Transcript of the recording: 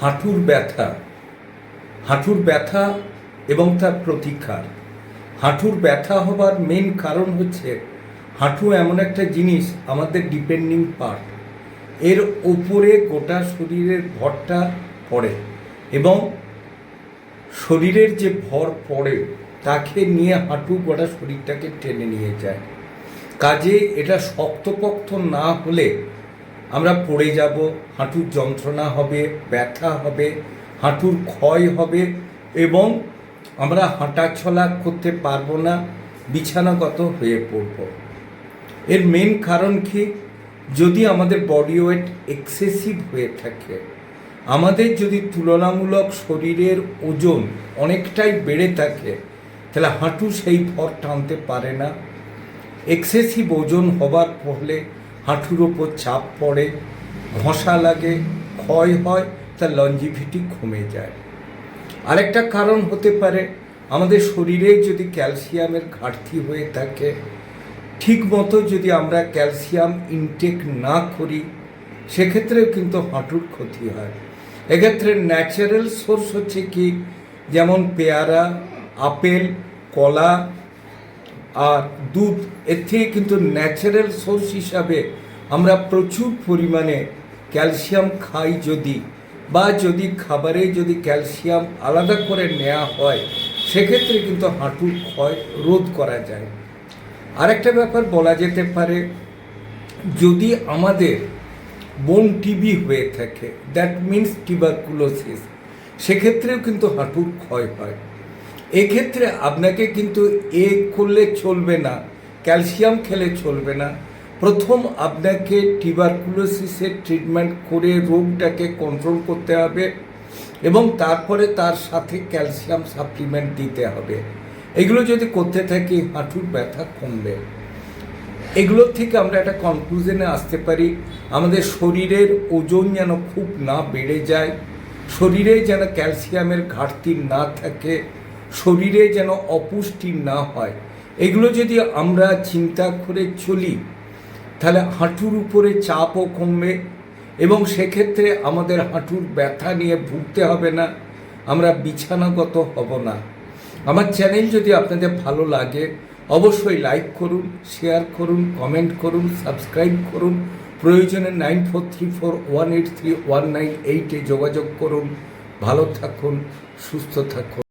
হাঁটুর ব্যথা হাঁটুর ব্যথা এবং তার প্রতিকার। হাঁটুর ব্যথা হবার মেন কারণ হচ্ছে হাঁটু এমন একটা জিনিস আমাদের ডিপেন্ডিং পার্ট এর ওপরে গোটা শরীরের ভরটা পড়ে এবং শরীরের যে ভর পড়ে তাকে নিয়ে হাঁটু গোটা শরীরটাকে টেনে নিয়ে যায়। কাজে এটা শক্তপোক্ত না হলে আমরা পড়ে যাব, হাঁটুর যন্ত্রণা হবে, ব্যথা হবে, হাঁটুর ক্ষয় হবে এবং আমরা হাঁটাচলা করতে পারব না, বিছানাগত হয়ে পড়ব। এর মেন কারণ কি? যদি আমাদের বডি ওয়েট এক্সেসিভ হয়ে থাকে, আমাদের যদি তুলনামূলক শরীরের ওজন অনেকটাই বেড়ে থাকে, তাহলে হাঁটু সেই ভর টানতে পারে না। এক্সেসিভ ওজন হবার ফলে হাঁটুর ওপর চাপ পড়ে, ঘষা লাগে, ক্ষয় হয়, তার লঞ্জিভিটি কমে যায়। আরেকটা কারণ হতে পারে, আমাদের শরীরে যদি ক্যালসিয়ামের ঘাটতি হয়ে থাকে ঠিক মতো যদি আমরা ক্যালসিয়াম ইনটেক না করি, সেক্ষেত্রেও কিন্তু হাঁটুর ক্ষতি হয়। এক্ষেত্রে ন্যাচারাল সোর্স হচ্ছে কি? যেমন পেয়ারা, আপেল, কলা আর দুধ, এর থেকে কিন্তু ন্যাচারাল সোর্স হিসাবে আমরা প্রচুর পরিমাণে ক্যালসিয়াম খাই যদি, বা যদি খাবারে যদি ক্যালসিয়াম আলাদা করে নেওয়া হয়, সেক্ষেত্রে কিন্তু হাঁটুর ক্ষয় রোধ করা যায়। আরেকটা ব্যাপার বলা যেতে পারে, যদি আমাদের বোন টিবি হয়ে থাকে দ্যাট মিন্স টিবারকুলোসিস সেক্ষেত্রেও কিন্তু হাঁটুর ক্ষয় হয়। এক্ষেত্রে আপনাকে কিন্তু এ করলে চলবে না, ক্যালসিয়াম খেলে চলবে না। প্রথম আপনাকে টিবারকুলোসিসের ট্রিটমেন্ট করে রোগটাকে কন্ট্রোল করতে হবে এবং তারপরে তার সাথে ক্যালসিয়াম সাপ্লিমেন্ট দিতে হবে। এগুলো যদি করতে থাকি হাঁটুর ব্যথা কমবে। এগুলোর থেকে আমরা একটা কনক্লুশনে আসতে পারি, আমাদের শরীরের ওজন যেন খুব না বেড়ে যায়, শরীরে যেন ক্যালসিয়ামের ঘাটতি না থাকে শরীরে যেন অপুষ্টি না হয়। এগুলো যদি আমরা চিন্তা করে চলি, তাহলে হাঁটুর উপরে চাপও কমবে এবং সেক্ষেত্রে আমাদের হাঁটুর ব্যথা নিয়ে ভুগতে হবে না, আমরা বিছানাগত হব না। আমার চ্যানেল যদি আপনাদের ভালো লাগে, অবশ্যই লাইক করুন, শেয়ার করুন, কমেন্ট করুন, সাবস্ক্রাইব করুন, প্রয়োজনে nine four three four one eight three one nine এইটে যোগাযোগ করুন। ভালো থাকুন, সুস্থ থাকুন।